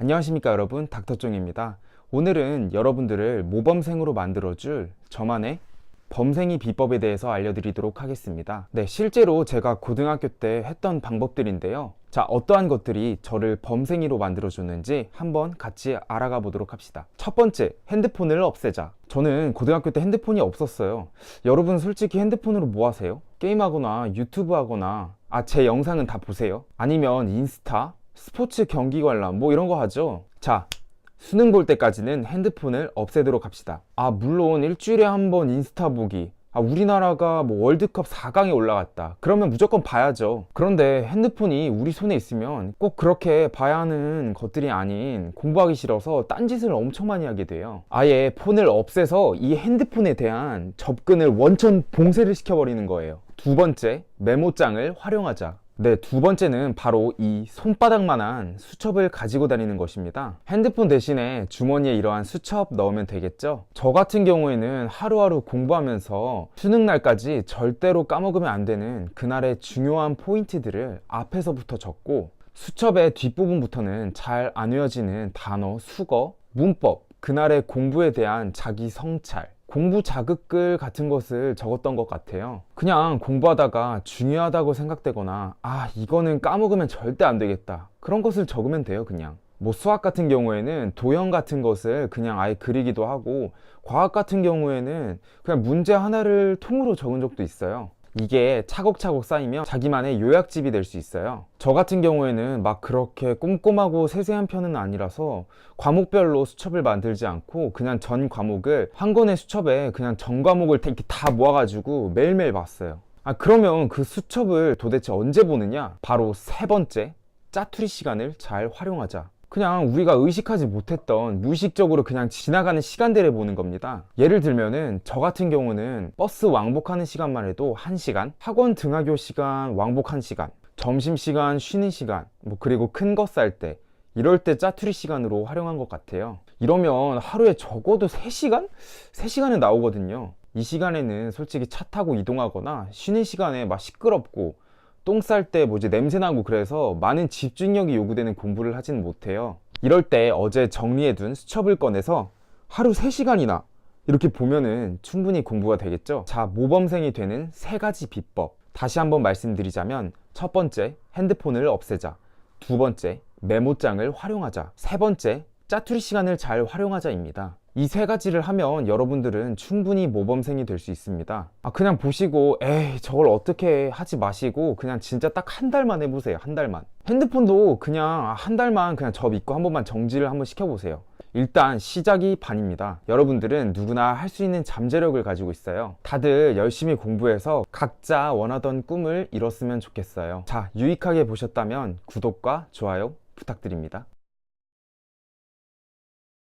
안녕하십니까 여러분. 닥터종입니다. 오늘은 여러분들을 모범생으로 만들어줄 저만의 범생이 비법에 대해서 알려드리도록 하겠습니다. 네 실제로 제가 고등학교 때 했던 방법들인데요. 자 어떠한 것들이 저를 범생이로 만들어줬는지 한번 같이 알아가 보도록 합시다. 첫 번째 핸드폰을 없애자. 저는 고등학교 때 핸드폰이 없었어요. 여러분 솔직히 핸드폰으로 뭐 하세요? 게임하거나 유튜브 하거나 아 제 영상은 다 보세요. 아니면 인스타 스포츠 경기 관람 뭐 이런 거 하죠. 자, 수능 볼 때까지는 핸드폰을 없애도록 합시다. 아, 물론 일주일에 한 번 인스타 보기. 아, 우리나라가 뭐 월드컵 4강에 올라갔다. 그러면 무조건 봐야죠. 그런데 핸드폰이 우리 손에 있으면 꼭 그렇게 봐야 하는 것들이 아닌 공부하기 싫어서 딴짓을 엄청 많이 하게 돼요. 아예 폰을 없애서 이 핸드폰에 대한 접근을 원천 봉쇄를 시켜버리는 거예요. 두 번째, 메모장을 활용하자. 네, 두 번째는 바로 이 손바닥만한 수첩을 가지고 다니는 것입니다. 핸드폰 대신에 주머니에 이러한 수첩 넣으면 되겠죠? 저 같은 경우에는 하루하루 공부하면서 수능 날까지 절대로 까먹으면 안 되는 그날의 중요한 포인트들을 앞에서부터 적고 수첩의 뒷부분부터는 잘 안 외워지는 단어, 수거, 문법, 그날의 공부에 대한 자기 성찰, 공부 자극글 같은 것을 적었던 것 같아요. 그냥 공부하다가 중요하다고 생각되거나, 아, 이거는 까먹으면 절대 안 되겠다. 그런 것을 적으면 돼요, 그냥. 뭐 수학 같은 경우에는 도형 같은 것을 그냥 아예 그리기도 하고, 과학 같은 경우에는 그냥 문제 하나를 통으로 적은 적도 있어요. 이게 차곡차곡 쌓이면 자기만의 요약집이 될 수 있어요. 저 같은 경우에는 막 그렇게 꼼꼼하고 세세한 편은 아니라서 과목별로 수첩을 만들지 않고 그냥 전 과목을 한 권의 수첩에 그냥 전 과목을 이렇게 다 모아가지고 매일매일 봤어요. 아, 그러면 그 수첩을 도대체 언제 보느냐? 바로 세 번째, 짜투리 시간을 잘 활용하자. 그냥 우리가 의식하지 못했던 무의식적으로 그냥 지나가는 시간들을 보는 겁니다. 예를 들면은 저 같은 경우는 버스 왕복하는 시간만 해도 1시간, 학원 등하교 시간 왕복 1시간, 점심시간 쉬는 시간, 뭐 그리고 큰거쌀 때, 이럴 때 짜투리 시간으로 활용한 것 같아요. 이러면 하루에 적어도 3시간? 3시간은 나오거든요. 이 시간에는 솔직히 차 타고 이동하거나 쉬는 시간에 막 시끄럽고 똥 쌀 때 뭐지 냄새나고 그래서 많은 집중력이 요구되는 공부를 하지는 못해요. 이럴 때 어제 정리해둔 수첩을 꺼내서 하루 3시간이나 이렇게 보면은 충분히 공부가 되겠죠? 자, 모범생이 되는 세 가지 비법. 다시 한번 말씀드리자면 첫 번째, 핸드폰을 없애자. 두 번째, 메모장을 활용하자. 세 번째, 짜투리 시간을 잘 활용하자입니다. 이 세 가지를 하면 여러분들은 충분히 모범생이 될 수 있습니다. 아, 그냥 보시고, 에이, 저걸 어떻게 하지 마시고, 그냥 진짜 딱 한 달만 해보세요. 한 달만. 핸드폰도 그냥 한 달만 그냥 저 믿고 한 번만 정지를 한번 시켜보세요. 일단 시작이 반입니다. 여러분들은 누구나 할 수 있는 잠재력을 가지고 있어요. 다들 열심히 공부해서 각자 원하던 꿈을 이뤘으면 좋겠어요. 자, 유익하게 보셨다면 구독과 좋아요 부탁드립니다.